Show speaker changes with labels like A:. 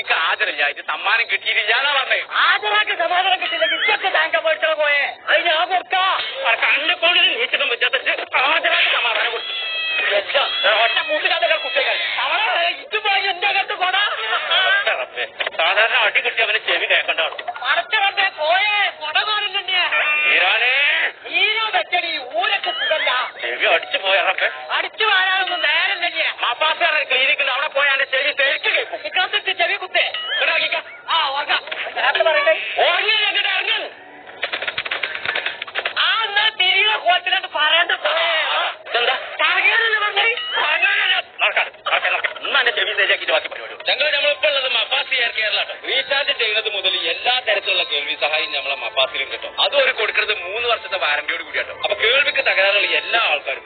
A: പോയെ
B: കുട്ടിക്ക് ഇത് സമ്മാനം കിട്ടിയിട്ടില്ലാന്നാ പറഞ്ഞേ.
A: ആദരാക്ക് സമാധാനം കിട്ടില്ല ഇതൊക്കെ താങ്കൾ പോയിട്ടോ പോയെ. അത് ഞാൻ കൊടുക്കാം
B: കണ്ണ് കൊണ്ട് നീച്ചിട്ടും വെച്ചാൽ ആദരവായിട്ട് സമാധാനം കൊടുത്തു. ഒറ്റ കൂട്ടുകാരുടെ കുട്ടികൾ.
A: ഇത് പോയി എന്റെ അകത്ത് കൊടാ.
B: സാധാരണ അടി കിട്ടി അവന് ചെവി
A: അടച്ചവന്റെ പോയേ. കൊട കോരുന്നുണ്ട്
B: തീരാനേ
A: ഈരോ വെച്ചടി ഊരൊക്കെ സുഖല്ല.
B: ചെവി അടിച്ചു പോയറപ്പേ
A: അടിച്ചു വാരാനൊന്നും നേരം തന്നെ
B: ചെവി പരിപാടി ഞങ്ങൾ റീചാർജ് മുതൽ എല്ലാ തരത്തിലുള്ള കേൾവി നമ്മളെ കിട്ടും. കൊടുക്കുന്നത് മൂന്ന് വർഷത്തെ വാറന്റിയോട് കൂടിയാട്ടോ. അപ്പൊ കേൾവിക്ക് തകരാറുള്ള എല്ലാ ആൾക്കാരും